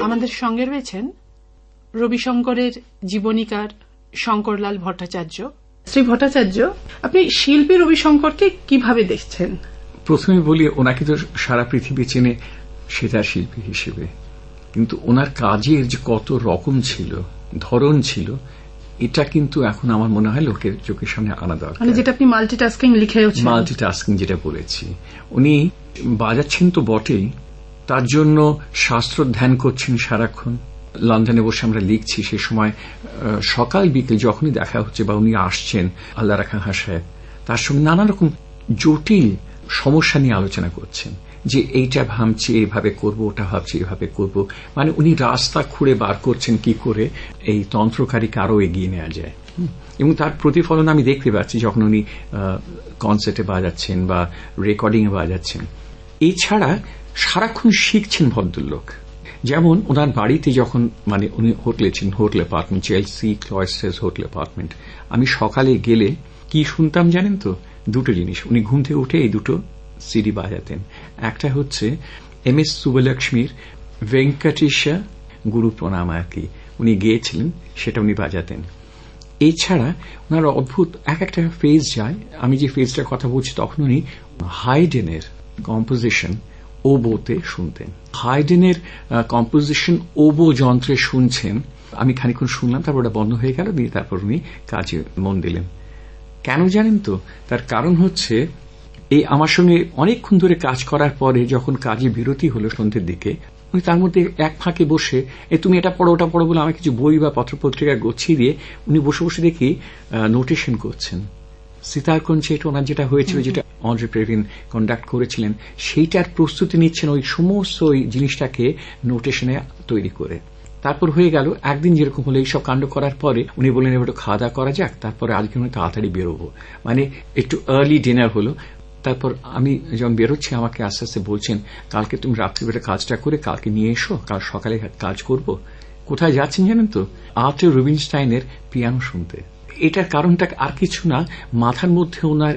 আমাদের সঙ্গে রয়েছেন রবিশঙ্করের জীবনীকার শঙ্করলাল ভট্টাচার্য। শ্রী ভট্টাচার্য, আপনি শিল্পী রবিশঙ্করকে কীভাবে দেখছেন? প্রথমে বলি, ওনাকে তো সারা পৃথিবী চেনে সেটা শিল্পী হিসেবে। কিন্তু ওনার কাজের যে কত রকম ছিল, ধরন ছিল এটা কিন্তু এখন আমার মনে হয় লোকের চোখের সামনে আনা দরকার। মানে যেটা আপনি মাল্টিটাস্কিং লিখেওছেন মাল্টিটাস্কিং যেটা বলেছি। উনি বাজাচ্ছেন তো বটেই তার জন্য শাস্ত্র ধ্যান করছেন সারাক্ষণ। লন্ডনে বসে আমরা লিখছি সে সময় সকাল বিকেল যখনই দেখা হচ্ছে বা উনি আসছেন আল্লাহ রাখা সাহেব তার সঙ্গে নানা রকম জটিল সমস্যা নিয়ে আলোচনা করছেন। যে এইটা ভাবছি এইভাবে করব, ওটা ভাবছি এইভাবে করব। মানে উনি রাস্তা খুঁড়ে বার করছেন কি করে এই তন্ত্রকারীকে আরও এগিয়ে নেওয়া যায়। এবং তার প্রতিফলন আমি দেখতে পাচ্ছি যখন উনি কনসার্টে বাজাচ্ছেন বা রেকর্ডিং এ বাজাচ্ছেন। এছাড়া সারাক্ষণ শিখছেন ভদ্রলোক। যেমন ওনার বাড়িতে যখন মানে উনি হোটেলে ছিলেন, hotel apartment Chelsea Cloisters hotel apartment আমি সকালে গেলে কি শুনতাম জানেন তো? দুটো জিনিস। উনি ঘুম থেকে উঠে এই দুটো সিডি বাজাতেন। একটা হচ্ছে এম এস সুবলক্ষ্মীর ভেঙ্কটেশা গুরু প্রণাম আর উনি গিয়েছিলেন, সেটা উনি বাজাতেন। এছাড়া ওনার অদ্ভুত এক একটা ফেজ যায়, আমি যে ফেজটার কথা বলছি তখন উনি হাইডেনের কম্পোজিশন ওবোতে শুনতেন। হাইডেনের কম্পোজিশন ওবো যন্ত্রে শুনছেন, আমি খানিক্ষণ শুনলাম, তারপর ওটা বন্ধ হয়ে গেল, দিয়ে তারপর উনি কাজে মন দিলেন। কেন জানেন তো? তার কারণ হচ্ছে এই আমার সঙ্গে অনেকক্ষণ ধরে কাজ করার পরে যখন কাজে বিরতি হলো সন্ধ্যের দিকে উনি তার মধ্যে এক ফাঁকে বসে এ তুমি এটা পড়ো ওটা পড়ো বলে আমার কিছু বই বা পত্রপত্রিকা গচ্ছিয়ে দিয়ে উনি বসে বসে দেখি নোটেশন করছেন। সিতার ওনার যেটা হয়েছিল যেটা অন্ড্রে প্রেভিন কন্ডাক্ট করেছিলেন সেইটার প্রস্তুতি নিচ্ছেন ওই সমস্ত ওই জিনিসটাকে নোটেশনে তৈরি করে। তারপর হয়ে গেল একদিন যেরকম হলো এইসব কাণ্ড করার পরে উনি বললেন এবার একটু খাওয়া দাওয়া করা যাক তারপরে আজকে উনি তাড়াতাড়ি বেরোবো। মানে একটু আর্লি ডিনার হলো তারপর আমি যখন বেরোচ্ছি আমাকে আস্তে আস্তে বলছেন কালকে তুমি রাত্রিবেলা কাজটা করে কালকে নিয়ে এসো কাল সকালে কাজ করব। কোথায় যাচ্ছেন জানেন তো? আর্টে রুবিনস্টাইনের পিয়ানো শুনতে। এটার কারণটা আর কিছু না মাথার মধ্যে ওনার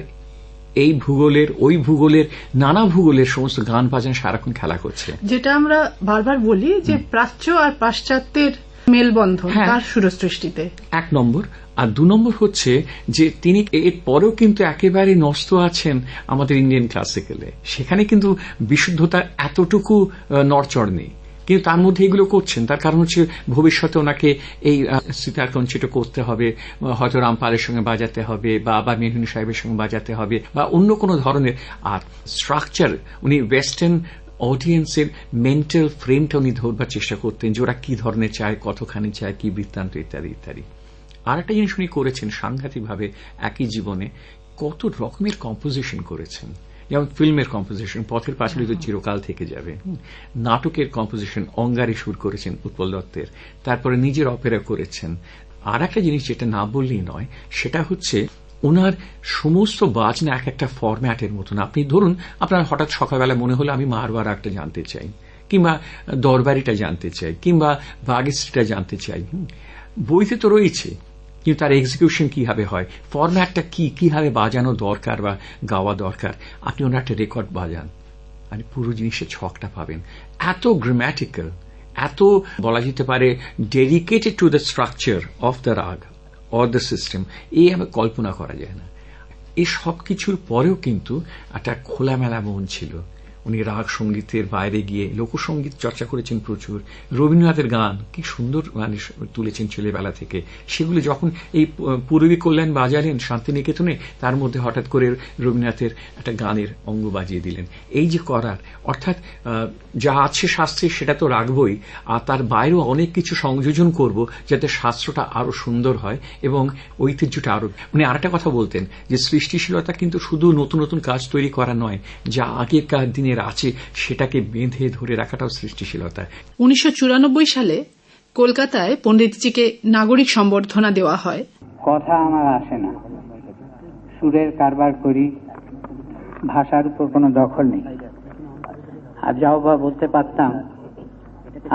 এই ভূগোলের ওই ভূগোলের নানা ভূগোলের সমস্ত গান বাজান সারাক্ষণ খেলা করছে। যেটা আমরা বারবার বলি যে প্রাচ্য আর পাশ্চাত্যের মেলবন্ধন হ্যাঁ। তার সুরসৃষ্টিতে। এক নম্বর। আর দু নম্বর হচ্ছে যে তিনি এর পরেও কিন্তু একেবারে নষ্ট আছেন আমাদের ইন্ডিয়ান ক্লাসিক্যালে। সেখানে কিন্তু বিশুদ্ধতার এতটুকু নড়চড় নেই। কিন্তু তার মধ্যে এগুলো করছেন। তার কারণ হচ্ছে ভবিষ্যতে ওনাকে এই সিতার কঞ্চিটা করতে হবে হয়তো রামপালের সঙ্গে বাজাতে হবে বা আবার মেহনুনি সাহেবের সঙ্গে বাজাতে হবে বা অন্য কোনো ধরনের। আর স্ট্রাকচার উনি ওয়েস্টার্ন অডিয়েন্সের মেন্টাল ফ্রেমটা উনি ধরবার চেষ্টা করতেন যে ওরা কি ধরনের চায় কতখানি চায় কি বৃত্তান্ত ইত্যাদি ইত্যাদি। আর একটা জিনিস উনি করেছেন সাংঘাতিকভাবে একই জীবনে কত রকমের কম্পোজিশন করেছেন। যেমন ফিল্মের কম্পোজিশন পথের পাঁচালী তো চিরকাল থেকে যাবে। নাটকের কম্পোজিশন অঙ্গারে সুর করেছেন উৎপল দত্তের। তারপরে নিজের অপেরা করেছেন। আর একটা জিনিস যেটা না বললেই নয় সেটা হচ্ছে ওনার সমস্ত বাজনা এক একটা ফরম্যাটের মতন। আপনি ধরুন, আপনার হঠাৎ সকালবেলা মনে হলো আমি মারবার একটা জানতে চাই, কিংবা দরবারিটা জানতে চাই, কিংবা বাগেশ্রীটা জানতে চাই। বইতে তো রয়েছে, কিন্তু তার এক্সিকিউশন কীভাবে হয়, ফরম্যাটটা কি, কীভাবে বাজানো দরকার বা গাওয়া দরকার, আপনি ওনার একটা রেকর্ড বাজান। মানে পুরো জিনিসের ছকটা পাবেন। এত গ্রামাটিক্যাল এত বলা যেতে পারে dedicated to the structure of the raga or the system এই আমি কল্পনা করা যায় না। এই সব কিছুর পরেও কিন্তু একটা খোলামেলা মন ছিল। উনি রাগ সঙ্গীতের বাইরে গিয়ে লোকসঙ্গীত চর্চা করেছেন প্রচুর। রবীন্দ্রনাথের গান, কি সুন্দর মানে তুলেছেন ছেলেবেলা থেকে। সেগুলো যখন এই পূর্বী কল্যাণ বাজালেন শান্তিনিকেতনে, তার মধ্যে হঠাৎ করে রবীন্দ্রনাথের একটা গানের অঙ্গ বাজিয়ে দিলেন। এই যে করার, অর্থাৎ যা আছে শাস্ত্রে সেটা তো রাখবই, আর তার বাইরেও অনেক কিছু সংযোজন করব যাতে শাস্ত্রটা আরও সুন্দর হয় এবং ঐতিহ্যটা আরও উনি আরেকটা কথা বলতেন যে সৃষ্টিশীলতা কিন্তু শুধু নতুন নতুন কাজ তৈরি করা নয়, যা আগেকার দিনের আছে সেটাকে বেঁধে ধরে রাখাটাও সৃষ্টিশীলতা। উনিশশো চুরানব্বই সালে কলকাতায় পণ্ডিতজিকে নাগরিক সম্বর্ধনা দেওয়া হয়। কথা আমার আসে না। সুরের কারবার করি ভাষার উপর কোনো দখল নেই। আর যাও বা বলতে পারতাম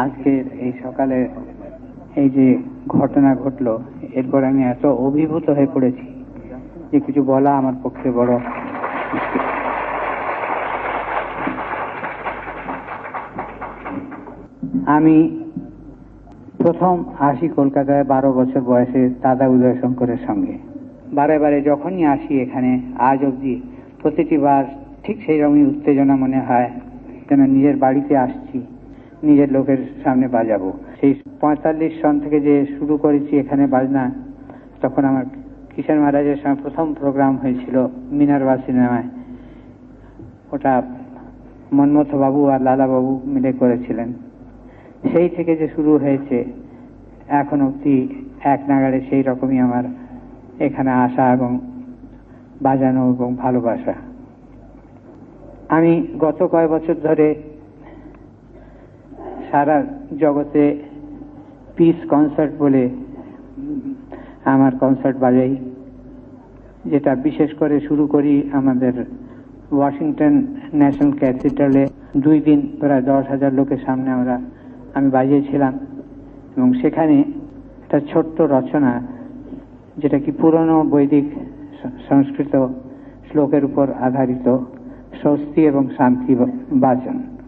আজকের এই সকালে এই যে ঘটনা ঘটলো এরপর আমি এত অভিভূত হয়ে পড়েছি যে কিছু বলা আমার পক্ষে বড় আমি প্রথম আসি কলকাতায় বারো বছর বয়সে দাদা উদয় শঙ্করের সঙ্গে। বারে বারে যখনই আসি এখানে, আজ অবধি প্রতিটি বার ঠিক সেই রকমই উত্তেজনা মনে হয়, যেন নিজের বাড়িতে আসছি, নিজের লোকের সামনে বাজাবো। সেই পঁয়তাল্লিশ সন থেকে যে শুরু করেছি এখানে বাজনা, তখন আমার কিষাণ মহারাজের সঙ্গে প্রথম প্রোগ্রাম হয়েছিল মিনারবা সিনেমায়। ওটা মন্মথ বাবু আর লালা বাবু মিলে করেছিলেন। সেই থেকে যে শুরু হয়েছে, এখন অবধি এক নাগাড়ে সেই রকমই আমার এখানে আসা এবং বাজানো এবং ভালোবাসা। আমি গত কয়েক বছর ধরে সারা জগতে পিস কনসার্ট বলে আমার কনসার্ট বাজাই, যেটা বিশেষ করে শুরু করি আমাদের ওয়াশিংটন ন্যাশনাল ক্যাথিড্রালে দুই দিন প্রায় দশ হাজার লোকের সামনে আমরা আমি বাজিয়েছিলাম। এবং সেখানে একটা ছোট্ট রচনা, যেটা কি পুরনো বৈদিক সংস্কৃত শ্লোকের উপর আধারিত স্বস্তি এবং শান্তি বাচন।